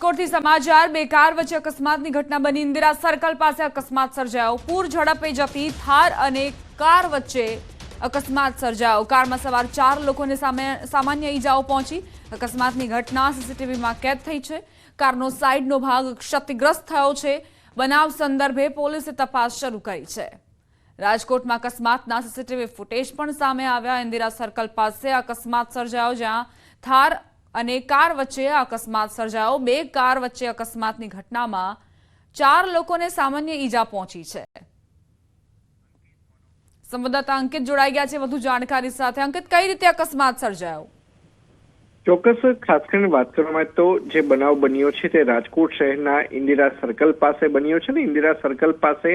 રાજકોટથી સમાચાર. બે કાર વચ્ચે અકસ્માતની ઘટના બની. ઇન્દિરા સર્કલ પાસે અકસ્માત સર્જાયો. પૂર ઝડપે જતી થાર અને કાર વચ્ચે અકસ્માત સર્જાયો. કારમાં સવાર ચાર લોકોને સામે- સામાન્ય ઈજાઓ પહોંચી. અકસ્માતની ઘટના સીસીટીવીમાં કેદ થઈ છે. કારનો સાઈડનો ભાગ ક્ષતિગ્રસ્ત થયો છે. બનાવ સંદર્ભે પોલીસે તપાસ શરૂ કરી છે. રાજકોટમાં અકસ્માતના સીસીટીવી ફૂટેજ પણ સામે આવ્યા. ઇન્દિરા સર્કલ પાસે અકસ્માત સર્જાયો, જ્યાં થાર અને કાર વચ્ચે અકસ્માત સર્જાયો. બે કાર વચ્ચે અકસ્માતની ઘટનામાં ચાર લોકોને સામાન્ય ઈજા પહોંચી છે. સંવાદદાતા અંકિત જોડાઈ ગયા છે. વધુ જાણકારી સાથે. અંકિત, કઈ રીતે અકસ્માત સર્જાયો? ચોક્કસ ખાસ કરીને વાત કરવામાં તો જે બનાવ બન્યો છે તે રાજકોટ શહેરના ઇન્દિરા સર્કલ પાસે બન્યો છે ને? ઇન્દિરા સર્કલ પાસે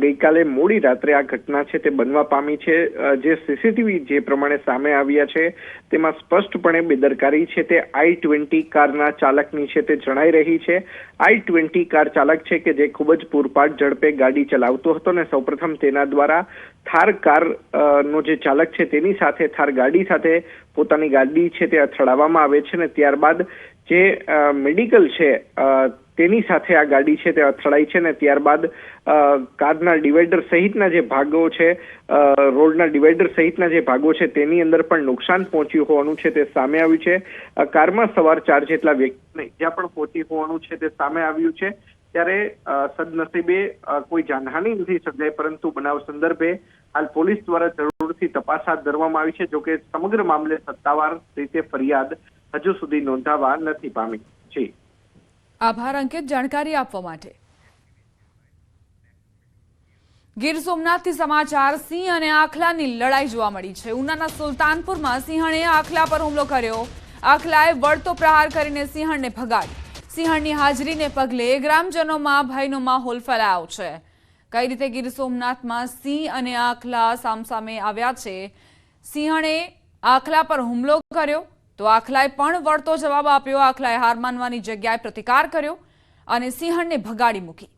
ગઈકાલે મોડી રાત્રે આ ઘટના છે તે બનવા પામી છે. જે સીસીટીવી જે પ્રમાણે સામે આવ્યા છે, તેમાં સ્પષ્ટપણે બેદરકારી છે તે આઈ ટ્વેન્ટી કારના ચાલકની છે તે જણાઈ રહી છે. આઈ ટ્વેન્ટી કાર ચાલક છે કે જે ખૂબ જ પૂરપાટ ઝડપે ગાડી ચલાવતો હતો ને સૌપ્રથમ તેના દ્વારા થાર કાર નો જે ચાલક છે તેની સાથે થાર ગાડી સાથે પોતાની ગાડી છે તે અથડાવવામાં આવે છે ને ત્યારબાદ જે મેડિકલ છે તેની સાથે આ ગાડી છે તે અથડાઈ છે ને ત્યારબાદ કારના ડિવાઈડર સહિતના જે ભાગો છે રોડના ડિવાઈડર સહિતના જે ભાગો છે તેની અંદર પણ નુકસાન પહોંચ્યું હોવાનું છે તે સામે આવ્યું છે. કારમાં સવાર ચાર જેટલા વ્યક્તિને ઈજા પણ પહોંચી હોવાનું છે તે સામે આવ્યું છે. ત્યારે સદનસીબે કોઈ જાનહાનિ નથી સર્જાઈ પરંતુ બનાવ સંદર્ભે હાલ પોલીસ દ્વારા જરૂરથી તપાસ હાથ ધરવામાં આવી છે, જોકે સમગ્ર મામલે સત્તાવાર રીતે ફરિયાદ હજુ સુધી નોંધાવા નથી પામી. છે આભાર અંકિત, જાણકારી આપવા માટે. ગીર સોમનાથથી સમાચાર, સિંહ અને આખલાની લડાઈ જોવા મળી છે. ઉનાના સુલતાનપુરમાં સિંહણે આખલા પર હુમલો કર્યો. આખલાએ વળતો પ્રહાર કરીને સિંહણને ભગાડી. સિંહણની હાજરીને પગલે ગ્રામજનોમાં ભયનો માહોલ ફેલાયો છે. કઈ રીતે ગીર સોમનાથમાં સિંહ અને આખલા સામસામે આવ્યા છે? સિંહણે આખલા પર હુમલો કર્યો તો આખલાએ પણ વળતો જવાબ આપ્યો. આખલાએ હાર માનવાની જગ્યાએ પ્રતિકાર કર્યો અને સિંહણને ભગાડી મૂકી.